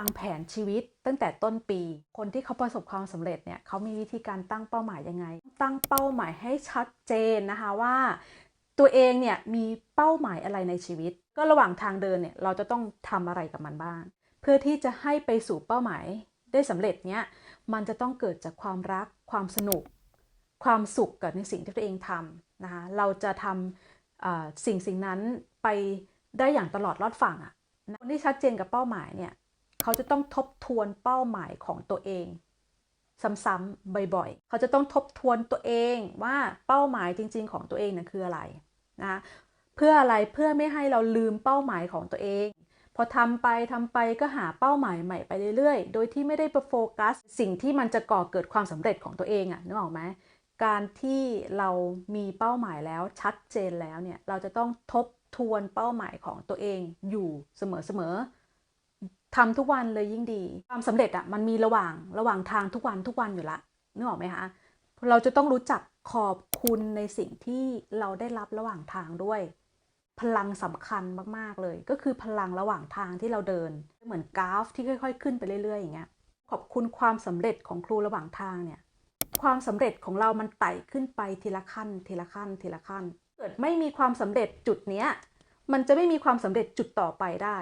างแผนชีวิตตั้งแต่ต้นปี คนที่เขาประสบความสำเร็จเนี่ยเขามีวิธีการตั้งเป้าหมายยังไง ตั้งเป้าหมายให้ชัดเจนนะคะว่า ตัวเองเนี่ยมีเป้าหมายอะไรในชีวิต ก็ระหว่างทางเดินเนี่ยเราจะต้องทำอะไรกับมันบ้าง เพื่อที่จะให้ไปสู่เป้าหมายได้สำเร็จเนี่ยมันจะต้องเกิดจากความรัก ความสนุก ความสุขกับในสิ่งที่ตัวเองทำนะคะเราจะทำสิ่งสิ่งนั้นไปได้อย่างตลอดรอดฝั่งอะคนที่ชัดเจนกับเป้าหมายเนี่ย เขาจะต้องทบทวนเป้าหมายของตัวเอง ซ้ำๆบ่อยๆ เขาจะต้องทบทวนตัวเองว่าเป้าหมายจริง ๆ ของตัวเองนี่ยคืออะไรนะคะเพื่ออะไรเพื่อไม่ให้เราลืมเป้าหมายของตัวเอง พอทำไปทำไปก็หาเป้าหมายใหม่ไปเรื่อยๆ โดยที่ไม่ได้ไปโฟกัส สิ่งที่มันจะก่อเกิดความสำเร็จของตัวเองอะนึกออกไหมการที่เรามีเป้าหมายแล้วชัดเจนแล้วเนี่ยเราจะต้องทบทวนเป้าหมายของตัวเองอยู่เสมอๆ ทำทุกวันเลยยิ่งดี ความสำเร็จอะมันมีระหว่างระหว่างทางทุกวันทุกวันอยู่ละนึกออกไหมคะเราจะต้องรู้จักขอบคุณในสิ่งที่เราได้รับระหว่างทางด้วย พลังสำคัญมากๆเลย ก็คือพลังระหว่างทางที่เราเดิน เหมือนกราฟที่ค่อย ๆ ขึ้นไปเรื่อยๆอย่างเงี้ยขอบคุณความสำเร็จของครูระหว่างทางเนี่ยความสำเร็จของเรามันไต่ขึ้นไปทีละขั้น ทีละขั้น ทีละขั้น เกิดไม่มีความสำเร็จจุดเนี้ยมันจะไม่มีความสำเร็จจุดต่อไปได้